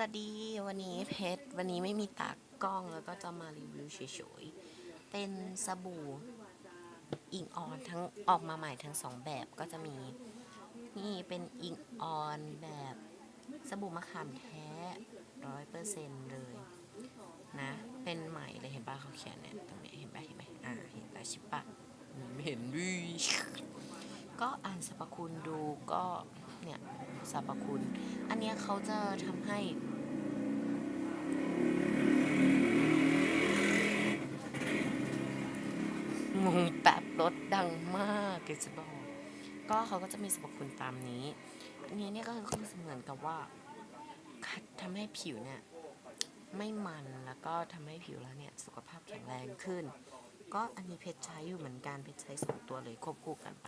วัสดีวันนี้เพชรวันนี้ไม่มีตากล้องแล้วก็จะมารีวิวเฉยๆ เป็นสบู่อิงออนทั้งออกมาใหม่ทั้งสองแบบก็จะมี นี่เป็นอิงออนแบบสบู่มะขามแท้ร้อยเปอร์เซ็นเลยนะ เป็นใหม่เลยเห็นป่ะเขาเขียนเนี่ยตรงนี้เห็นป่ะเห็นไหมอ่าเห็นแล้วใช่ปะไม่เห็นวิก็อ่านสรรพคุณดูก็ เนี่ยสรรพคุณ อันเนี้ยเขาจะทำให้ งงแป๊บรถดังมากเกจะบอกก็เขาก็จะมีสรรพคุณตามนี้ อันนี้เนี่ยก็คือเหมือนกับว่าทำให้ผิวเนี่ยไม่มันแล้วก็ทำให้ผิวเราเนี่ยสุขภาพแข็งแรงขึ้น ก็อันนี้เพชรใช้อยู่เหมือนกันเพชรใช้สองตัวเลยควบคู่กันไป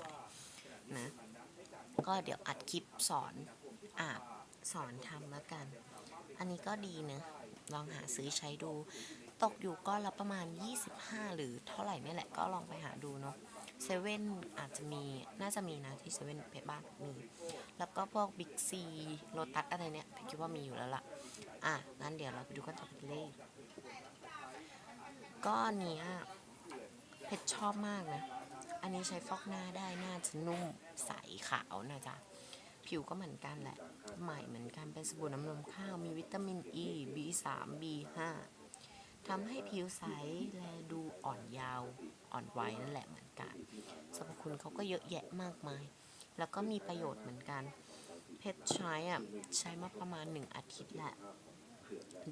นะ ก็เดี๋ยวอัดคลิปสอนอาบสอนทำแล้วกัน อันนี้ก็ดีนะลองหาซื้อใช้ดู ตกอยู่ก็ละประมาณ 25 หรือเท่าไหร่เนี่ยแหละก็ลองไปหาดูเนาะเซเว่นอาจจะมีน่าจะมีนะที่เซเว่นเพชรบ้านมีแล้วก็พวกบิ๊กซีโลตัสอะไรเนี่ยคิดว่ามีอยู่แล้วล่ะ อะงั้นเดี๋ยวเราไปดูกันต่อไปเลยก็อันเนี้ยเพชรชอบมากนะ อันนี้ใช้ฟอกหน้าได้หน้าจะนุ่มใสขาวนะจ๊ะ ผิวก็เหมือนกันแหละ ใหม่เหมือนกันเป็นสบู่น้ำนมข้าว มีวิตามิน E B3 B5 ทำให้ผิวใสและดูอ่อนยาวอ่อนวัยนั่นแหละเหมือนกันสรรพคุณเขาก็เยอะแยะมากมาย แล้วก็มีประโยชน์เหมือนกัน เพชรใช้อะใช้มาประมาณหนึ่งอาทิตย์แหละ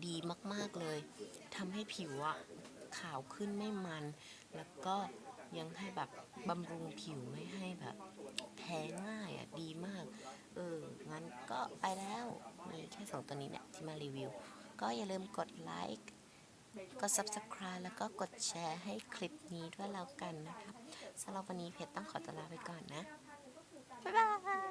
ดีมากๆเลยทำให้ผิวอะ ขาวขึ้นไม่มัน แล้วก็ยังให้แบบบำรุงผิวไม่ให้แบบแพ้ง่ายอะดีมาก เออ งั้นก็ไปแล้วมีแค่สองตัวนี้เนี่ยที่มารีวิว ก็อย่าลืมกดไลค์กด subscribe แล้วก็กดแชร์ให้คลิปนี้ด้วยแล้วกันนะครับสำหรับวันนี้เพชรต้องขอตัวลาไปก่อนนะ บ๊ายบาย